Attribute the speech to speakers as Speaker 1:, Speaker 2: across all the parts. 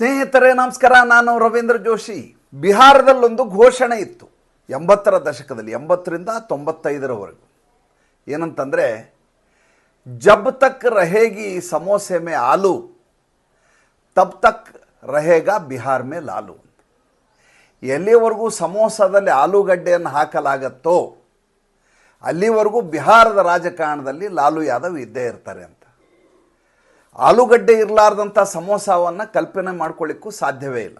Speaker 1: ಸ್ನೇಹಿತರೇ, ನಮಸ್ಕಾರ. ನಾನು ರವೀಂದ್ರ ಜೋಶಿ. ಬಿಹಾರದಲ್ಲೊಂದು ಘೋಷಣೆ ಇತ್ತು. ಎಂಬತ್ತರ ದಶಕದಲ್ಲಿ, ಎಂಬತ್ತರಿಂದ ತೊಂಬತ್ತೈದರವರೆಗೂ. ಏನಂತಂದರೆ, ಜಬ್ ತಕ್ ರಹೇಗಿ ಸಮೋಸೆ ಮೇ ಆಲೂ, ತಬ್ ತಕ್ ರಹೇಗಾ ಬಿಹಾರ್ ಮೇ ಲಾಲು ಎಲ್ಲಿವರೆಗೂ ಸಮೋಸದಲ್ಲಿ ಆಲೂಗಡ್ಡೆಯನ್ನು ಹಾಕಲಾಗತ್ತೋ, ಅಲ್ಲಿವರೆಗೂ ಬಿಹಾರದ ರಾಜಕಾರಣದಲ್ಲಿ ಲಾಲು ಯಾದವ್ ಇದ್ದೇ ಇರ್ತಾರೆ ಅಂತ. ಆಲೂಗಡ್ಡೆ ಇರಲಾರ್ದಂಥ ಸಮೋಸವನ್ನು ಕಲ್ಪನೆ ಮಾಡ್ಕೊಳ್ಳಿಕ್ಕೂ ಸಾಧ್ಯವೇ ಇಲ್ಲ.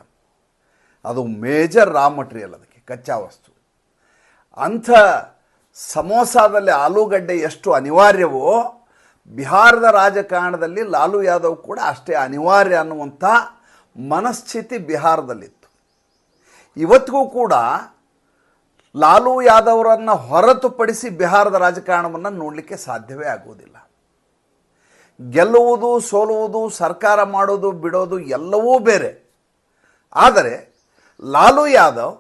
Speaker 1: ಅದು ಮೇಜರ್ ರಾ ಮಟೀರಿಯಲ್ ಅದಕ್ಕೆ, ಕಚ್ಚಾ ವಸ್ತು. ಅಂಥ ಸಮೋಸಾದಲ್ಲಿ ಆಲೂಗಡ್ಡೆ ಎಷ್ಟು ಅನಿವಾರ್ಯವೋ, ಬಿಹಾರದ ರಾಜಕಾರಣದಲ್ಲಿ ಲಾಲು ಯಾದವ್ ಕೂಡ ಅಷ್ಟೇ ಅನಿವಾರ್ಯ ಅನ್ನುವಂಥ ಮನಸ್ಥಿತಿ ಬಿಹಾರದಲ್ಲಿತ್ತು. ಇವತ್ತಿಗೂ ಕೂಡ ಲಾಲು ಯಾದವ್ರನ್ನು ಹೊರತುಪಡಿಸಿ ಬಿಹಾರದ ರಾಜಕಾರಣವನ್ನು ನೋಡಲಿಕ್ಕೆ ಸಾಧ್ಯವೇ ಆಗುವುದಿಲ್ಲ. ಗೆಲ್ಲುವುದು, ಸೋಲುವುದು, ಸರ್ಕಾರ ಮಾಡೋದು, ಬಿಡೋದು ಎಲ್ಲವೂ ಬೇರೆ. ಆದರೆ ಲಾಲು ಯಾದವ್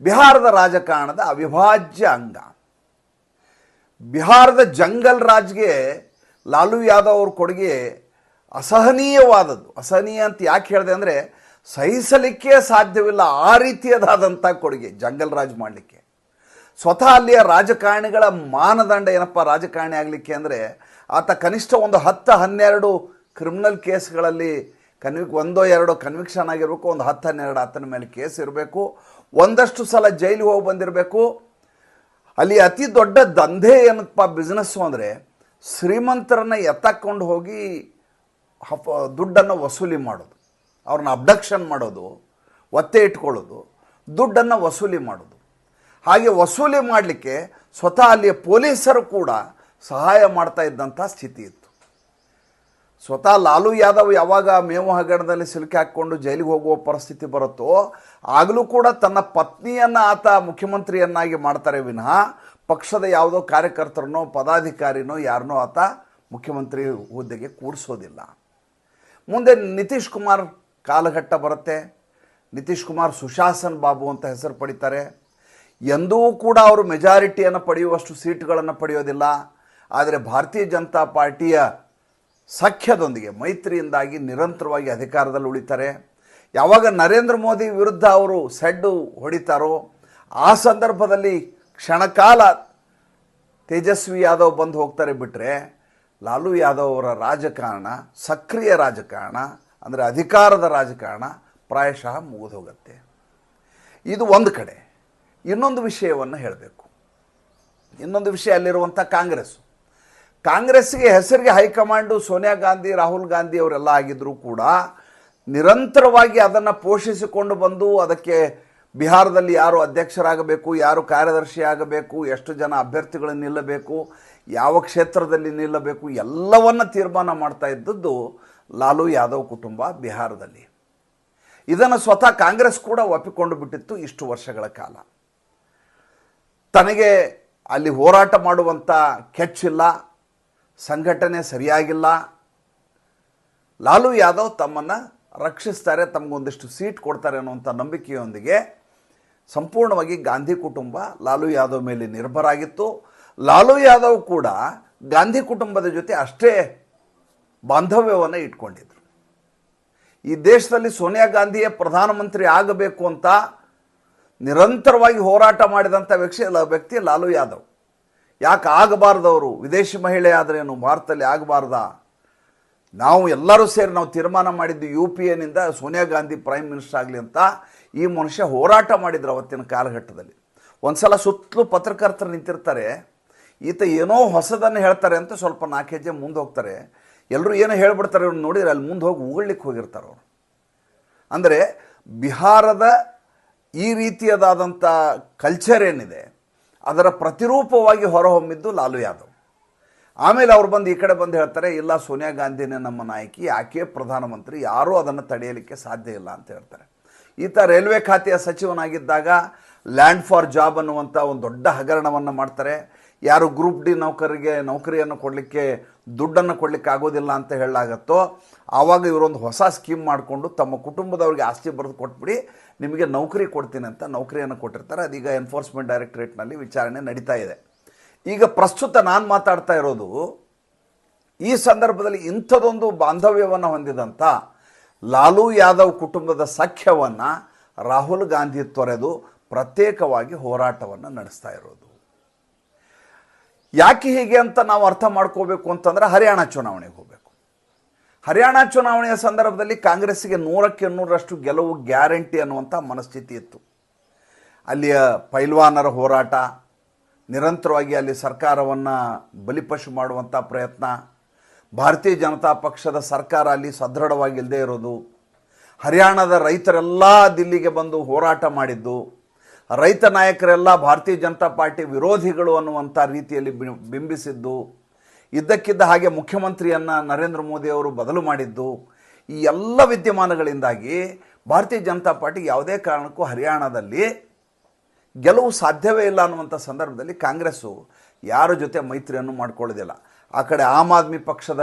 Speaker 1: ಬಿಹಾರದ ರಾಜಕಾರಣದ ಅವಿಭಾಜ್ಯ ಅಂಗ. ಬಿಹಾರದ ಜಂಗಲ್ ರಾಜ್ಗೆ ಲಾಲು ಯಾದವ್ ಅವ್ರ ಕೊಡುಗೆ ಅಸಹನೀಯವಾದದ್ದು. ಅಸಹನೀಯ ಅಂತ ಯಾಕೆ ಹೇಳಿದೆ ಅಂದರೆ ಸಹಿಸಲಿಕ್ಕೆ ಸಾಧ್ಯವಿಲ್ಲ ಆ ರೀತಿಯದಾದಂಥ ಕೊಡುಗೆ ಜಂಗಲ್ ರಾಜ್ ಮಾಡಲಿಕ್ಕೆ. ಸ್ವತಃ ಅಲ್ಲಿಯ ರಾಜಕಾರಣಿಗಳ ಮಾನದಂಡ ಏನಪ್ಪ ರಾಜಕಾರಣಿ ಆಗಲಿಕ್ಕೆ ಅಂದರೆ ಆತ ಕನಿಷ್ಠ ಒಂದು ಹತ್ತು, ಹನ್ನೆರಡು ಕ್ರಿಮಿನಲ್ ಕೇಸ್ಗಳಲ್ಲಿ ಕನ್ವಿಕ್ ಒಂದೋ ಎರಡೋ ಕನ್ವಿಕ್ಷನ್ ಆಗಿರಬೇಕು, ಒಂದು ಹತ್ತು, ಹನ್ನೆರಡು ಆತನ ಮೇಲೆ ಕೇಸ್ ಇರಬೇಕು. ಒಂದಷ್ಟು ಸಲ ಜೈಲಿಗೆ ಹೋಗಿ ಬಂದಿರಬೇಕು. ಅಲ್ಲಿ ಅತಿ ದೊಡ್ಡ ದಂಧೆ ಏನಪ್ಪ ಬಿಸ್ನೆಸ್ಸು ಅಂದರೆ ಶ್ರೀಮಂತರನ್ನು ಎತ್ತಕೊಂಡು ಹೋಗಿ ಹಫ, ದುಡ್ಡನ್ನು ವಸೂಲಿ ಮಾಡೋದು. ಅವ್ರನ್ನ ಅಬ್ಡಕ್ಷನ್ ಮಾಡೋದು, ಒತ್ತೆ ಇಟ್ಕೊಳ್ಳೋದು, ದುಡ್ಡನ್ನು ವಸೂಲಿ ಮಾಡೋದು. ಹಾಗೆ ವಸೂಲಿ ಮಾಡಲಿಕ್ಕೆ ಸ್ವತಃ ಅಲ್ಲಿಯ ಪೊಲೀಸರು ಕೂಡ ಸಹಾಯ ಮಾಡ್ತಾ ಇದ್ದಂಥ ಸ್ಥಿತಿ ಇತ್ತು. ಸ್ವತಃ ಲಾಲು ಯಾದವ್ ಯಾವಾಗ ಮೇವು ಹಗರಣದಲ್ಲಿ ಸಿಲುಕಿ ಹಾಕ್ಕೊಂಡು ಜೈಲಿಗೆ ಹೋಗುವ ಪರಿಸ್ಥಿತಿ ಬರುತ್ತೋ, ಆಗಲೂ ಕೂಡ ತನ್ನ ಪತ್ನಿಯನ್ನು ಆತ ಮುಖ್ಯಮಂತ್ರಿಯನ್ನಾಗಿ ಮಾಡ್ತಾರೆ ವಿನಃ ಪಕ್ಷದ ಯಾವುದೋ ಕಾರ್ಯಕರ್ತರನ್ನೋ, ಪದಾಧಿಕಾರಿನೋ ಯಾರನ್ನೋ ಆತ ಮುಖ್ಯಮಂತ್ರಿ ಹುದ್ದೆಗೆ ಕೂಡಿಸೋದಿಲ್ಲ ಮುಂದೆ ನಿತೀಶ್ ಕುಮಾರ್ ಕಾಲಘಟ್ಟ ಬರುತ್ತೆ. ನಿತೀಶ್ ಕುಮಾರ್ ಸುಶಾಸನ್ ಬಾಬು ಅಂತ ಹೆಸರು ಪಡಿತಾರೆ. ಎಂದೂ ಕೂಡ ಅವರು ಮೆಜಾರಿಟಿಯನ್ನು ಪಡೆಯುವಷ್ಟು ಸೀಟ್ಗಳನ್ನು ಪಡೆಯೋದಿಲ್ಲ. ಆದರೆ ಭಾರತೀಯ ಜನತಾ ಪಾರ್ಟಿಯ ಸಖ್ಯದೊಂದಿಗೆ, ಮೈತ್ರಿಯಿಂದಾಗಿ ನಿರಂತರವಾಗಿ ಅಧಿಕಾರದಲ್ಲಿ ಉಳಿತಾರೆ. ಯಾವಾಗ ನರೇಂದ್ರ ಮೋದಿ ವಿರುದ್ಧ ಅವರು ಸೆಡ್ಡು ಹೊಡಿತಾರೋ, ಆ ಸಂದರ್ಭದಲ್ಲಿ ಕ್ಷಣಕಾಲ ತೇಜಸ್ವಿ ಯಾದವ್ ಬಂದು ಹೋಗ್ತಾರೆ ಬಿಟ್ಟರೆ ಲಾಲು ಯಾದವ್ ಅವರ ರಾಜಕಾರಣ, ಸಕ್ರಿಯ ರಾಜಕಾರಣ, ಅಂದರೆ ಅಧಿಕಾರದ ರಾಜಕಾರಣ, ಪ್ರಾಯಶಃ ಮುಗಿದು ಹೋಗುತ್ತೆ. ಇದು ಒಂದು ಕಡೆ. ಇನ್ನೊಂದು ವಿಷಯವನ್ನು ಹೇಳಬೇಕು. ಇನ್ನೊಂದು ವಿಷಯ ಅಲ್ಲಿರುವಂಥ ಕಾಂಗ್ರೆಸ್. ಕಾಂಗ್ರೆಸ್ಗೆ ಹೆಸರಿಗೆ ಹೈಕಮಾಂಡು ಸೋನಿಯಾ ಗಾಂಧಿ, ರಾಹುಲ್ ಗಾಂಧಿ ಅವರೆಲ್ಲ ಆಗಿದ್ದರೂ ಕೂಡ ನಿರಂತರವಾಗಿ ಅದನ್ನು ಪೋಷಿಸಿಕೊಂಡು ಬಂದು ಅದಕ್ಕೆ ಬಿಹಾರದಲ್ಲಿ ಯಾರು ಅಧ್ಯಕ್ಷರಾಗಬೇಕು, ಯಾರು ಕಾರ್ಯದರ್ಶಿ ಆಗಬೇಕು ಎಷ್ಟು ಜನ ಅಭ್ಯರ್ಥಿಗಳು ನಿಲ್ಲಬೇಕು, ಯಾವ ಕ್ಷೇತ್ರದಲ್ಲಿ ನಿಲ್ಲಬೇಕು, ಎಲ್ಲವನ್ನು ತೀರ್ಮಾನ ಮಾಡ್ತಾ ಇದ್ದದ್ದು ಲಾಲು ಯಾದವ್ ಕುಟುಂಬ ಬಿಹಾರದಲ್ಲಿ. ಇದನ್ನು ಸ್ವತಃ ಕಾಂಗ್ರೆಸ್ ಕೂಡ ಒಪ್ಪಿಕೊಂಡು ಬಿಟ್ಟಿತ್ತು ಇಷ್ಟು ವರ್ಷಗಳ ಕಾಲ. ತನಗೆ ಅಲ್ಲಿ ಹೋರಾಟ ಮಾಡುವಂಥ ಕೆಚ್ಚಿಲ್ಲ ಸಂಘಟನೆ ಸರಿಯಾಗಿಲ್ಲ. ಲಾಲು ಯಾದವ್ ತಮ್ಮನ್ನು ರಕ್ಷಿಸ್ತಾರೆ, ತಮಗೊಂದಿಷ್ಟು ಸೀಟ್ ಕೊಡ್ತಾರೆ ಅನ್ನುವಂಥ ನಂಬಿಕೆಯೊಂದಿಗೆ ಸಂಪೂರ್ಣವಾಗಿ ಗಾಂಧಿ ಕುಟುಂಬ ಲಾಲು ಯಾದವ್ ಮೇಲೆ ನಿರ್ಭರ ಆಗಿತ್ತು. ಲಾಲು ಯಾದವ್ ಕೂಡ ಗಾಂಧಿ ಕುಟುಂಬದ ಜೊತೆ ಅಷ್ಟೇ ಬಾಂಧವ್ಯವನ್ನು ಇಟ್ಕೊಂಡಿದ್ರು. ಈ ದೇಶದಲ್ಲಿ ಸೋನಿಯಾ ಗಾಂಧಿಯೇ ಪ್ರಧಾನಮಂತ್ರಿ ಆಗಬೇಕು ಅಂತ ನಿರಂತರವಾಗಿ ಹೋರಾಟ ಮಾಡಿದಂಥ ವ್ಯಕ್ತಿ ವ್ಯಕ್ತಿ ಲಾಲು ಯಾದವ್. ಯಾಕೆ ಆಗಬಾರ್ದವರು ವಿದೇಶಿ ಮಹಿಳೆ ಆದ್ರೇನು ಭಾರತದಲ್ಲಿ ಆಗಬಾರ್ದ? ನಾವು ಎಲ್ಲರೂ ಸೇರಿ ನಾವು ತೀರ್ಮಾನ ಮಾಡಿದ್ದು ಯು ಪಿ ಎನಿಂದ ಸೋನಿಯಾ ಗಾಂಧಿ ಪ್ರೈಮ್ ಮಿನಿಸ್ಟರ್ ಆಗಲಿ ಅಂತ ಈ ಮನುಷ್ಯ ಹೋರಾಟ ಮಾಡಿದ್ರು ಅವತ್ತಿನ ಕಾಲಘಟ್ಟದಲ್ಲಿ. ಒಂದ್ಸಲ ಸುತ್ತಲೂ ಪತ್ರಕರ್ತರು ನಿಂತಿರ್ತಾರೆ. ಈತ ಏನೋ ಹೊಸದನ್ನು ಹೇಳ್ತಾರೆ ಅಂತ ಸ್ವಲ್ಪ ನಾಲ್ಕು ಹೆಜ್ಜೆ ಮುಂದೆ ಹೋಗ್ತಾರೆ. ಎಲ್ಲರೂ ಏನೋ ಹೇಳ್ಬಿಡ್ತಾರೆ ಇವ್ರು ನೋಡಿದ್ರೆ ಅಲ್ಲಿ ಮುಂದೆ ಹೋಗಿ ಉಗುಳ್ಲಿಕ್ಕೆ ಹೋಗಿರ್ತಾರೆ ಅವರು. ಅಂದರೆ ಬಿಹಾರದ ಈ ರೀತಿಯದಾದಂಥ ಕಲ್ಚರ್ ಏನಿದೆ, ಅದರ ಪ್ರತಿರೂಪವಾಗಿ ಹೊರಹೊಮ್ಮಿದ್ದು ಲಾಲು ಯಾದವ್. ಆಮೇಲೆ ಅವ್ರು ಬಂದು ಈ ಕಡೆ ಬಂದು ಹೇಳ್ತಾರೆ, ಇಲ್ಲ ಸೋನಿಯಾ ಗಾಂಧಿನೇ ನಮ್ಮ ನಾಯಕಿ ಆಕೆ ಪ್ರಧಾನಮಂತ್ರಿ, ಯಾರೂ ಅದನ್ನು ತಡೆಯಲಿಕ್ಕೆ ಸಾಧ್ಯ ಇಲ್ಲ ಅಂತ ಹೇಳ್ತಾರೆ. ಈತ ರೈಲ್ವೆ ಖಾತೆಯ ಸಚಿವನಾಗಿದ್ದಾಗ ಲ್ಯಾಂಡ್ ಫಾರ್ ಜಾಬ್ ಅನ್ನುವಂಥ ಒಂದು ದೊಡ್ಡ ಹಗರಣವನ್ನು ಮಾಡ್ತಾರೆ. ಯಾರು ಗ್ರೂಪ್ ಡಿ ನೌಕರಿಗೆ, ನೌಕರಿಯನ್ನು ಕೊಡಲಿಕ್ಕೆ ದುಡ್ಡನ್ನು ಕೊಡಲಿಕ್ಕೆ ಆಗೋದಿಲ್ಲ ಅಂತ ಹೇಳಲಾಗತ್ತೋ, ಆವಾಗ ಇವರೊಂದು ಹೊಸ ಸ್ಕೀಮ್ ಮಾಡಿಕೊಂಡು ತಮ್ಮ ಕುಟುಂಬದವ್ರಿಗೆ ಆಸ್ತಿ ಬರೆದು ಕೊಟ್ಬಿಡಿ, ನಿಮಗೆ ನೌಕರಿ ಕೊಡ್ತೀನಿ ಅಂತ ನೌಕರಿಯನ್ನು ಕೊಟ್ಟಿರ್ತಾರೆ. ಅದೀಗ ಎನ್ಫೋರ್ಸ್ಮೆಂಟ್ ಡೈರೆಕ್ಟ್ರೇಟ್ನಲ್ಲಿ ವಿಚಾರಣೆ ನಡೀತಾ ಇದೆ. ಈಗ ಪ್ರಸ್ತುತ ನಾನು ಮಾತಾಡ್ತಾ ಇರೋದು, ಈ ಸಂದರ್ಭದಲ್ಲಿ ಇಂಥದೊಂದು ಬಾಂಧವ್ಯವನ್ನು ಹೊಂದಿದಂಥ ಲಾಲು ಯಾದವ್ ಕುಟುಂಬದ ಸಖ್ಯವನ್ನು ರಾಹುಲ್ ಗಾಂಧಿ ತೊರೆದು ಪ್ರತ್ಯೇಕವಾಗಿ ಹೋರಾಟವನ್ನು ನಡೆಸ್ತಾ ಇರೋದು. ಯಾಕೆ ಹೀಗೆ ಅಂತ ನಾವು ಅರ್ಥ ಮಾಡ್ಕೋಬೇಕು ಅಂತಂದ್ರೆ ಹರಿಯಾಣ ಚುನಾವಣೆಗೆ ಹೋಗಬೇಕು. ಹರಿಯಾಣ ಚುನಾವಣೆಯ ಸಂದರ್ಭದಲ್ಲಿ ಕಾಂಗ್ರೆಸ್ಸಿಗೆ ನೂರಕ್ಕೆ ನೂರರಷ್ಟು ಗೆಲುವು ಗ್ಯಾರಂಟಿ ಅನ್ನುವಂಥ ಮನಸ್ಥಿತಿ ಇತ್ತು. ಅಲ್ಲಿಯ ಪೈಲ್ವಾನರ ಹೋರಾಟ, ನಿರಂತರವಾಗಿ ಅಲ್ಲಿ ಸರ್ಕಾರವನ್ನು ಬಲಿಪಶು ಮಾಡುವಂಥ ಪ್ರಯತ್ನ, ಭಾರತೀಯ ಜನತಾ ಪಕ್ಷದ ಸರ್ಕಾರ ಅಲ್ಲಿ ಸದೃಢವಾಗಿಲ್ಲದೆ ಇರೋದು, ಹರಿಯಾಣದ ರೈತರೆಲ್ಲ ದಿಲ್ಲಿಗೆ ಬಂದು ಹೋರಾಟ ಮಾಡಿದ್ದು ರೈತ ನಾಯಕರೆಲ್ಲ ಭಾರತೀಯ ಜನತಾ ಪಾರ್ಟಿ ವಿರೋಧಿಗಳು ಅನ್ನುವಂಥ ರೀತಿಯಲ್ಲಿ ಬಿಂಬಿಸಿದ್ದು, ಇದ್ದಕ್ಕಿದ್ದ ಹಾಗೆ ಮುಖ್ಯಮಂತ್ರಿಯನ್ನು ನರೇಂದ್ರ ಮೋದಿ ಅವರು ಬದಲು ಮಾಡಿದ್ದು, ಈ ಎಲ್ಲ ವಿದ್ಯಮಾನಗಳಿಂದಾಗಿ ಭಾರತೀಯ ಜನತಾ ಪಾರ್ಟಿ ಯಾವುದೇ ಕಾರಣಕ್ಕೂ ಹರಿಯಾಣದಲ್ಲಿ ಗೆಲುವು ಸಾಧ್ಯವೇ ಇಲ್ಲ ಅನ್ನುವಂಥ ಸಂದರ್ಭದಲ್ಲಿ ಕಾಂಗ್ರೆಸ್ಸು ಯಾರ ಜೊತೆ ಮೈತ್ರಿಯನ್ನು ಮಾಡ್ಕೊಳ್ಳೋದಿಲ್ಲ. ಆ ಕಡೆ ಆಮ್ ಆದ್ಮಿ ಪಕ್ಷದ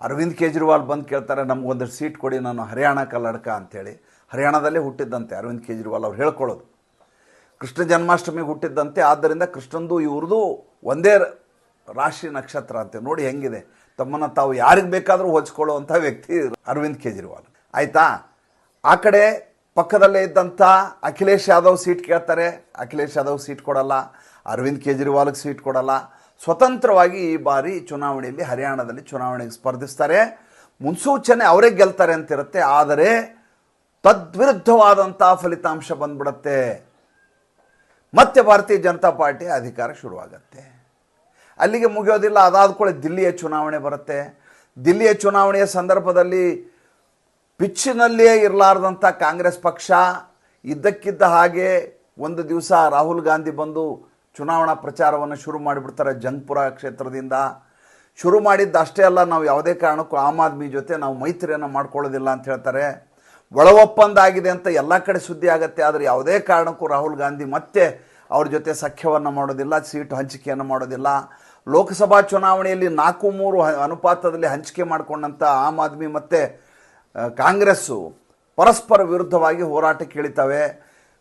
Speaker 1: ಅರವಿಂದ್ ಕೇಜ್ರಿವಾಲ್ ಬಂದು ಕೇಳ್ತಾರೆ, ನಮಗೊಂದು ಸೀಟ್ ಕೊಡಿ, ನಾನು ಹರಿಯಾಣ ಕಲ್ಲಡ್ಕ ಅಂಥೇಳಿ. ಹರಿಯಾಣದಲ್ಲೇ ಹುಟ್ಟಿದ್ದಂತೆ ಅರವಿಂದ್ ಕೇಜ್ರಿವಾಲ್ ಅವ್ರು ಹೇಳ್ಕೊಳ್ಳೋದು. ಕೃಷ್ಣ ಜನ್ಮಾಷ್ಟಮಿಗೆ ಹುಟ್ಟಿದ್ದಂತೆ, ಆದ್ದರಿಂದ ಕೃಷ್ಣಂದು ಇವ್ರದ್ದು ಒಂದೇ ರಾಶಿ ನಕ್ಷತ್ರ ಅಂತೆ ನೋಡಿ ಹೆಂಗಿದೆ. ತಮ್ಮನ್ನು ತಾವು ಯಾರಿಗೆ ಬೇಕಾದರೂ ಹೊಚ್ಕೊಳ್ಳುವಂಥ ವ್ಯಕ್ತಿ ಅರವಿಂದ್ ಕೇಜ್ರಿವಾಲ್. ಆಯಿತಾ? ಆ ಕಡೆ ಪಕ್ಕದಲ್ಲೇ ಇದ್ದಂಥ ಅಖಿಲೇಶ್ ಯಾದವ್ ಸೀಟ್ ಕೇಳ್ತಾರೆ. ಅಖಿಲೇಶ್ ಯಾದವ್ ಸೀಟ್ ಕೊಡಲ್ಲ, ಅರವಿಂದ್ ಕೇಜ್ರಿವಾಲ್ಗೆ ಸೀಟ್ ಕೊಡಲ್ಲ. ಸ್ವತಂತ್ರವಾಗಿ ಈ ಬಾರಿ ಚುನಾವಣೆಯಲ್ಲಿ ಹರಿಯಾಣದಲ್ಲಿ ಚುನಾವಣೆಗೆ ಸ್ಪರ್ಧಿಸ್ತಾರೆ. ಮುನ್ಸೂಚನೆ ಅವರೇ ಗೆಲ್ತಾರೆ ಅಂತಿರುತ್ತೆ, ಆದರೆ ತದ್ವಿರುದ್ಧವಾದಂಥ ಫಲಿತಾಂಶ ಬಂದ್ಬಿಡುತ್ತೆ. ಮತ್ತೆ ಭಾರತೀಯ ಜನತಾ ಪಾರ್ಟಿ ಅಧಿಕಾರ ಶುರುವಾಗತ್ತೆ. ಅಲ್ಲಿಗೆ ಮುಗಿಯೋದಿಲ್ಲ, ಅದಾದ ಕೂಡ ದಿಲ್ಲಿಯ ಚುನಾವಣೆ ಬರುತ್ತೆ. ದಿಲ್ಲಿಯ ಚುನಾವಣೆಯ ಸಂದರ್ಭದಲ್ಲಿ ಪಿಚ್ಚಿನಲ್ಲಿಯೇ ಇರಲಾರ್ದಂಥ ಕಾಂಗ್ರೆಸ್ ಪಕ್ಷ ಇದ್ದಕ್ಕಿದ್ದ ಹಾಗೆ ಒಂದು ದಿವಸ ರಾಹುಲ್ ಗಾಂಧಿ ಬಂದು ಚುನಾವಣಾ ಪ್ರಚಾರವನ್ನು ಶುರು ಮಾಡಿಬಿಡ್ತಾರೆ ಜಂಗ್ಪುರ ಕ್ಷೇತ್ರದಿಂದ. ಶುರು ಮಾಡಿದ್ದು ಅಷ್ಟೇ ಅಲ್ಲ, ನಾವು ಯಾವುದೇ ಕಾರಣಕ್ಕೂ ಆಮ್ ಆದ್ಮಿ ಜೊತೆ ನಾವು ಮೈತ್ರಿಯನ್ನು ಮಾಡ್ಕೊಳ್ಳೋದಿಲ್ಲ ಅಂತ ಹೇಳ್ತಾರೆ. ಒಳ ಒಪ್ಪಂದ ಆಗಿದೆ ಅಂತ ಎಲ್ಲ ಕಡೆ ಸುದ್ದಿ ಆಗುತ್ತೆ. ಆದರೆ ಯಾವುದೇ ಕಾರಣಕ್ಕೂ ರಾಹುಲ್ ಗಾಂಧಿ ಮತ್ತೆ ಅವ್ರ ಜೊತೆ ಸಖ್ಯವನ್ನು ಮಾಡೋದಿಲ್ಲ, ಸೀಟು ಹಂಚಿಕೆಯನ್ನು ಮಾಡೋದಿಲ್ಲ. ಲೋಕಸಭಾ ಚುನಾವಣೆಯಲ್ಲಿ ನಾಲ್ಕು ಮೂರು ಅನುಪಾತದಲ್ಲಿ ಹಂಚಿಕೆ ಮಾಡಿಕೊಂಡಂಥ ಆಮ್ ಆದ್ಮಿ ಮತ್ತು ಕಾಂಗ್ರೆಸ್ಸು ಪರಸ್ಪರ ವಿರುದ್ಧವಾಗಿ ಹೋರಾಟಕ್ಕೆ ಇಳಿತವೆ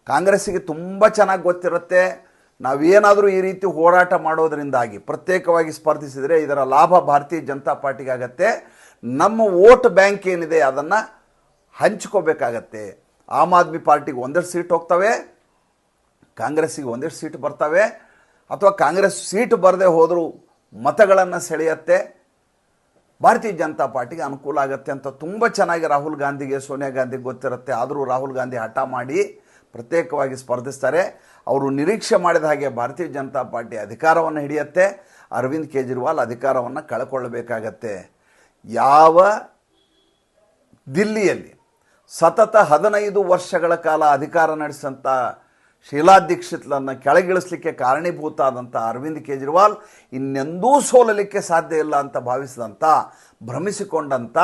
Speaker 1: ಕಾಂಗ್ರೆಸ್ಸಿಗೆ ತುಂಬ ಚೆನ್ನಾಗಿ ಗೊತ್ತಿರುತ್ತೆ. ನಾವೇನಾದರೂ ಈ ರೀತಿ ಹೋರಾಟ ಮಾಡೋದರಿಂದಾಗಿ ಪ್ರತ್ಯೇಕವಾಗಿ ಸ್ಪರ್ಧಿಸಿದರೆ ಇದರ ಲಾಭ ಭಾರತೀಯ ಜನತಾ ಪಾರ್ಟಿಗೆ ಆಗತ್ತೆ. ನಮ್ಮ ವೋಟ್ ಬ್ಯಾಂಕ್ ಏನಿದೆ ಅದನ್ನು ಹಂಚ್ಕೋಬೇಕಾಗತ್ತೆ. ಆಮ್ ಆದ್ಮಿ ಪಾರ್ಟಿಗೆ ಒಂದಷ್ಟು ಸೀಟ್ ಹೋಗ್ತವೆ, ಕಾಂಗ್ರೆಸ್ಸಿಗೆ ಒಂದಿಷ್ಟು ಸೀಟ್ ಬರ್ತವೆ, ಅಥವಾ ಕಾಂಗ್ರೆಸ್ ಸೀಟ್ ಬರದೇ ಹೋದರೂ ಮತಗಳನ್ನು ಸೆಳೆಯತ್ತೆ. ಭಾರತೀಯ ಜನತಾ ಪಾರ್ಟಿಗೆ ಅನುಕೂಲ ಆಗುತ್ತೆ ಅಂತ ತುಂಬ ಚೆನ್ನಾಗಿ ರಾಹುಲ್ ಗಾಂಧಿಗೆ, ಸೋನಿಯಾ ಗಾಂಧಿಗೆ ಗೊತ್ತಿರುತ್ತೆ. ಆದರೂ ರಾಹುಲ್ ಗಾಂಧಿ ಹಠ ಮಾಡಿ ಪ್ರತ್ಯೇಕವಾಗಿ ಸ್ಪರ್ಧಿಸ್ತಾರೆ. ಅವರು ನಿರೀಕ್ಷೆ ಮಾಡಿದ ಹಾಗೆ ಭಾರತೀಯ ಜನತಾ ಪಾರ್ಟಿ ಅಧಿಕಾರವನ್ನು ಹಿಡಿಯುತ್ತೆ. ಅರವಿಂದ್ ಕೇಜ್ರಿವಾಲ್ ಅಧಿಕಾರವನ್ನು ಕಳ್ಕೊಳ್ಳಬೇಕಾಗತ್ತೆ ಯಾವ ದಿಲ್ಲಿಯಲ್ಲಿ ಸತತ ಹದಿನೈದು ವರ್ಷಗಳ ಕಾಲ ಅಧಿಕಾರ ನಡೆಸಿದಂಥ ಶೀಲಾ ದೀಕ್ಷಿತ್ಲನ್ನು ಕೆಳಗಿಳಿಸ್ಲಿಕ್ಕೆ ಕಾರಣೀಭೂತ ಆದಂಥ ಅರವಿಂದ್ ಕೇಜ್ರಿವಾಲ್ ಇನ್ನೆಂದೂ ಸೋಲಲಿಕ್ಕೆ ಸಾಧ್ಯ ಇಲ್ಲ ಅಂತ ಭಾವಿಸಿದಂಥ ಭ್ರಮಿಸಿಕೊಂಡಂಥ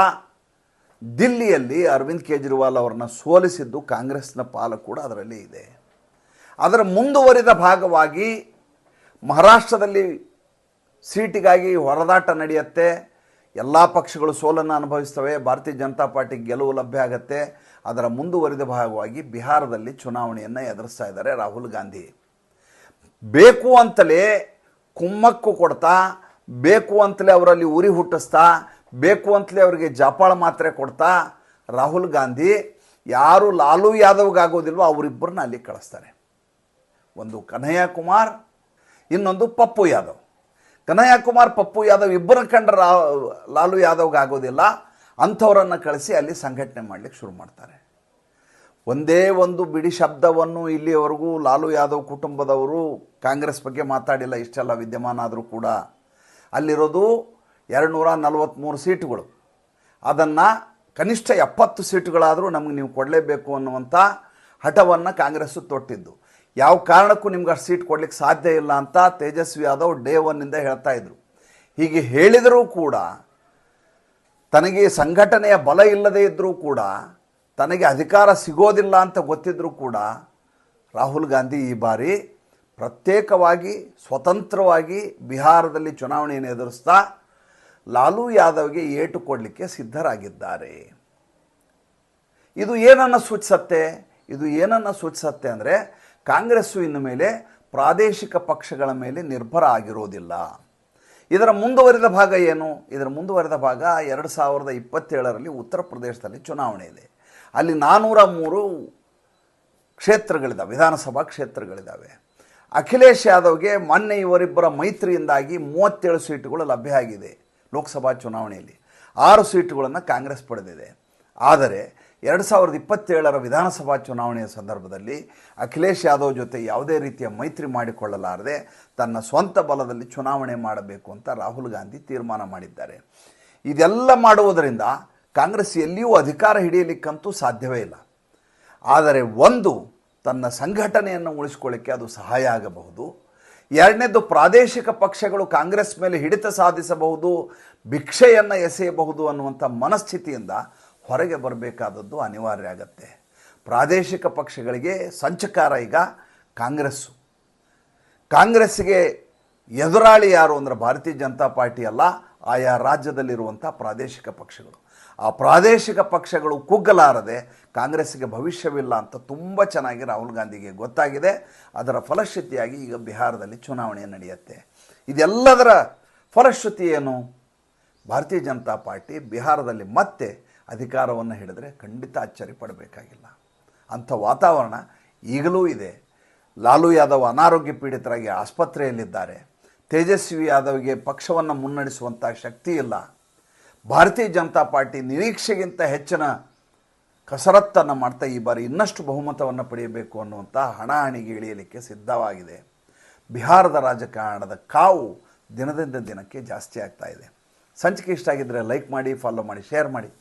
Speaker 1: ದಿಲ್ಲಿಯಲ್ಲಿ ಅರವಿಂದ್ ಕೇಜ್ರಿವಾಲ್ ಅವರನ್ನು ಸೋಲಿಸಿದ್ದು ಕಾಂಗ್ರೆಸ್ನ ಪಾಲು ಕೂಡ ಅದರಲ್ಲಿ ಇದೆ. ಅದರ ಮುಂದುವರಿದ ಭಾಗವಾಗಿ ಮಹಾರಾಷ್ಟ್ರದಲ್ಲಿ ಸೀಟಿಗಾಗಿ ಹೊರದಾಟ ನಡೆಯುತ್ತೆ. ಎಲ್ಲ ಪಕ್ಷಗಳು ಸೋಲನ್ನು ಅನುಭವಿಸ್ತವೆ. ಭಾರತೀಯ ಜನತಾ ಪಾರ್ಟಿಗೆ ಗೆಲುವು ಲಭ್ಯ ಆಗುತ್ತೆ. ಅದರ ಮುಂದುವರಿದ ಭಾಗವಾಗಿ ಬಿಹಾರದಲ್ಲಿ ಚುನಾವಣೆಯನ್ನು ಎದುರಿಸ್ತಾ ಇದ್ದಾರೆ ರಾಹುಲ್ ಗಾಂಧಿ. ಬೇಕು ಅಂತಲೇ ಕುಮ್ಮಕ್ಕು ಕೊಡ್ತಾ, ಬೇಕು ಅಂತಲೇ ಅವರಲ್ಲಿ ಉರಿ ಹುಟ್ಟಿಸ್ತಾ, ಬೇಕು ಅಂತಲೇ ಅವರಿಗೆ ಜಾಪಾಳ ಮಾತ್ರೆ ಕೊಡ್ತಾ ರಾಹುಲ್ ಗಾಂಧಿ, ಯಾರು ಲಾಲು ಯಾದವ್ಗಾಗೋದಿಲ್ವೋ ಅವರಿಬ್ಬರನ್ನ ಅಲ್ಲಿ ಕಳಿಸ್ತಾರೆ. ಒಂದು ಕನ್ಹಯ್ಯ ಕುಮಾರ್ ಇನ್ನೊಂದು ಪಪ್ಪು ಯಾದವ್. ಕನ್ಹಯ್ಯ ಕುಮಾರ್ ಪಪ್ಪು ಯಾದವ್ ಇಬ್ಬರ ಕಂಡ ರಾ, ಲಾಲು ಯಾದವ್ಗೆ ಆಗೋದಿಲ್ಲ. ಅಂಥವರನ್ನು ಕಳಿಸಿ ಅಲ್ಲಿ ಸಂಘಟನೆ ಮಾಡಲಿಕ್ಕೆ ಶುರು ಮಾಡ್ತಾರೆ. ಒಂದೇ ಒಂದು ಬಿಡಿ ಶಬ್ದವನ್ನು ಇಲ್ಲಿಯವರೆಗೂ ಲಾಲು ಯಾದವ್ ಕುಟುಂಬದವರು ಕಾಂಗ್ರೆಸ್ ಬಗ್ಗೆ ಮಾತಾಡಿಲ್ಲ, ಇಷ್ಟೆಲ್ಲ ವಿದ್ಯಮಾನ ಆದರೂ ಕೂಡ. ಅಲ್ಲಿರೋದು ಎರಡು ನೂರ ನಲವತ್ತ್ಮೂರು ಸೀಟುಗಳು. ಅದನ್ನು ಕನಿಷ್ಠ ಎಪ್ಪತ್ತು ಸೀಟುಗಳಾದರೂ ನಮಗೆ ನೀವು ಕೊಡಲೇಬೇಕು ಅನ್ನುವಂಥ ಹಠವನ್ನು ಕಾಂಗ್ರೆಸ್ಸು ತೊಟ್ಟಿದ್ದು. ಯಾವ ಕಾರಣಕ್ಕೂ ನಿಮ್ಗೆ ಅಷ್ಟು ಸೀಟ್ ಕೊಡ್ಲಿಕ್ಕೆ ಸಾಧ್ಯ ಇಲ್ಲ ಅಂತ ತೇಜಸ್ವಿ ಯಾದವ್ ಡೇ ಒನ್ನಿಂದ ಹೇಳ್ತಾ ಇದ್ರು. ಹೀಗೆ ಹೇಳಿದರೂ ಕೂಡ ತನಗೆ ಸಂಘಟನೆಯ ಬಲ ಇಲ್ಲದೇ ಇದ್ದರೂ ಕೂಡ ತನಗೆ ಅಧಿಕಾರ ಸಿಗೋದಿಲ್ಲ ಅಂತ ಗೊತ್ತಿದ್ದರೂ ಕೂಡ ರಾಹುಲ್ ಗಾಂಧಿ ಈ ಬಾರಿ ಪ್ರತ್ಯೇಕವಾಗಿ, ಸ್ವತಂತ್ರವಾಗಿ ಬಿಹಾರದಲ್ಲಿ ಚುನಾವಣೆಯನ್ನು ಎದುರಿಸ್ತಾ ಲಾಲೂ ಯಾದವ್ಗೆ ಏಟು ಕೊಡಲಿಕ್ಕೆ ಸಿದ್ಧರಾಗಿದ್ದಾರೆ. ಇದು ಏನನ್ನು ಸೂಚಿಸತ್ತೆ? ಇದು ಏನನ್ನು ಸೂಚಿಸತ್ತೆ ಅಂದರೆ ಕಾಂಗ್ರೆಸ್ಸು ಇನ್ನು ಮೇಲೆ ಪ್ರಾದೇಶಿಕ ಪಕ್ಷಗಳ ಮೇಲೆ ನಿರ್ಭರ ಆಗಿರೋದಿಲ್ಲ. ಇದರ ಮುಂದುವರಿದ ಭಾಗ ಏನು? ಇದರ ಮುಂದುವರಿದ ಭಾಗ ಎರಡು ಸಾವಿರದ ಇಪ್ಪತ್ತೇಳರಲ್ಲಿ ಉತ್ತರ ಪ್ರದೇಶದಲ್ಲಿ ಚುನಾವಣೆ ಇದೆ. ಅಲ್ಲಿ ನಾನ್ನೂರ ಮೂರು ಕ್ಷೇತ್ರಗಳಿದ್ದಾವೆ ವಿಧಾನಸಭಾ ಕ್ಷೇತ್ರಗಳಿದ್ದಾವೆ ಅಖಿಲೇಶ್ ಯಾದವ್ಗೆ ಮೊನ್ನೆ ಇವರಿಬ್ಬರ ಮೈತ್ರಿಯಿಂದಾಗಿ ಮೂವತ್ತೇಳು ಸೀಟುಗಳು ಲಭ್ಯ ಆಗಿದೆ ಲೋಕಸಭಾ ಚುನಾವಣೆಯಲ್ಲಿ. ಆರು ಸೀಟುಗಳನ್ನು ಕಾಂಗ್ರೆಸ್ ಪಡೆದಿದೆ. ಆದರೆ ಎರಡು ಸಾವಿರದ ಇಪ್ಪತ್ತೇಳರ ವಿಧಾನಸಭಾ ಚುನಾವಣೆಯ ಸಂದರ್ಭದಲ್ಲಿ ಅಖಿಲೇಶ್ ಯಾದವ್ ಜೊತೆ ಯಾವುದೇ ರೀತಿಯ ಮೈತ್ರಿ ಮಾಡಿಕೊಳ್ಳಲಾರದೆ ತನ್ನ ಸ್ವಂತ ಬಲದಲ್ಲಿ ಚುನಾವಣೆ ಮಾಡಬೇಕು ಅಂತ ರಾಹುಲ್ ಗಾಂಧಿ ತೀರ್ಮಾನ ಮಾಡಿದ್ದಾರೆ. ಇದೆಲ್ಲ ಮಾಡುವುದರಿಂದ ಕಾಂಗ್ರೆಸ್ ಎಲ್ಲಿಯೂ ಅಧಿಕಾರ ಹಿಡಿಯಲಿಕ್ಕಂತೂ ಸಾಧ್ಯವೇ ಇಲ್ಲ. ಆದರೆ ಒಂದು, ತನ್ನ ಸಂಘಟನೆಯನ್ನು ಉಳಿಸ್ಕೊಳ್ಳಿಕ್ಕೆ ಅದು ಸಹಾಯ ಆಗಬಹುದು. ಎರಡನೇದು, ಪ್ರಾದೇಶಿಕ ಪಕ್ಷಗಳು ಕಾಂಗ್ರೆಸ್ ಮೇಲೆ ಹಿಡಿತ ಸಾಧಿಸಬಹುದು, ಭಿಕ್ಷೆಯನ್ನು ಎಸೆಯಬಹುದು ಅನ್ನುವಂಥ ಮನಸ್ಥಿತಿಯಿಂದ ಹೊರಗೆ ಬರಬೇಕಾದದ್ದು ಅನಿವಾರ್ಯ ಆಗತ್ತೆ. ಪ್ರಾದೇಶಿಕ ಪಕ್ಷಗಳಿಗೆ ಸಂಚಕಾರ ಈಗ ಕಾಂಗ್ರೆಸ್ಸು. ಕಾಂಗ್ರೆಸ್ಗೆ ಎದುರಾಳಿ ಯಾರು ಅಂದರೆ ಭಾರತೀಯ ಜನತಾ ಪಾರ್ಟಿ ಅಲ್ಲ, ಆಯಾ ರಾಜ್ಯದಲ್ಲಿರುವಂಥ ಪ್ರಾದೇಶಿಕ ಪಕ್ಷಗಳು. ಆ ಪ್ರಾದೇಶಿಕ ಪಕ್ಷಗಳು ಕುಗ್ಗಲಾರದೆ ಕಾಂಗ್ರೆಸ್ಗೆ ಭವಿಷ್ಯವಿಲ್ಲ ಅಂತ ತುಂಬ ಚೆನ್ನಾಗಿ ರಾಹುಲ್ ಗಾಂಧಿಗೆ ಗೊತ್ತಾಗಿದೆ. ಅದರ ಫಲಶ್ರುತಿಯಾಗಿ ಈಗ ಬಿಹಾರದಲ್ಲಿ ಚುನಾವಣೆ ನಡೆಯುತ್ತೆ. ಇದೆಲ್ಲದರ ಫಲಶ್ರುತಿ ಏನು? ಭಾರತೀಯ ಜನತಾ ಪಾರ್ಟಿ ಬಿಹಾರದಲ್ಲಿ ಮತ್ತೆ ಅಧಿಕಾರವನ್ನು ಹಿಡಿದ್ರೆ ಖಂಡಿತ ಅಚ್ಚರಿ ಪಡಬೇಕಾಗಿಲ್ಲ. ಅಂಥ ವಾತಾವರಣ ಈಗಲೂ ಇದೆ. ಲಾಲು ಯಾದವ್ ಅನಾರೋಗ್ಯ ಪೀಡಿತರಾಗಿ ಆಸ್ಪತ್ರೆಯಲ್ಲಿದ್ದಾರೆ. ತೇಜಸ್ವಿ ಯಾದವ್ಗೆ ಪಕ್ಷವನ್ನು ಮುನ್ನಡೆಸುವಂಥ ಶಕ್ತಿ ಇಲ್ಲ. ಭಾರತೀಯ ಜನತಾ ಪಾರ್ಟಿ ನಿರೀಕ್ಷೆಗಿಂತ ಹೆಚ್ಚಿನ ಕಸರತ್ತನ್ನು ಮಾಡ್ತಾ ಈ ಬಾರಿ ಇನ್ನಷ್ಟು ಬಹುಮತವನ್ನು ಪಡೆಯಬೇಕು ಅನ್ನುವಂಥ ಹಣಾಹಣಿಗೆ ಇಳಿಯಲಿಕ್ಕೆ ಸಿದ್ಧವಾಗಿದೆ. ಬಿಹಾರದ ರಾಜಕಾರಣದ ಕಾವು ದಿನದಿಂದ ದಿನಕ್ಕೆ ಜಾಸ್ತಿ ಆಗ್ತಾ ಇದೆ. ಸಂಚಿಕೆ ಇಷ್ಟ ಆಗಿದ್ದರೆ ಲೈಕ್ ಮಾಡಿ ಫಾಲೋ ಮಾಡಿ ಶೇರ್ ಮಾಡಿ.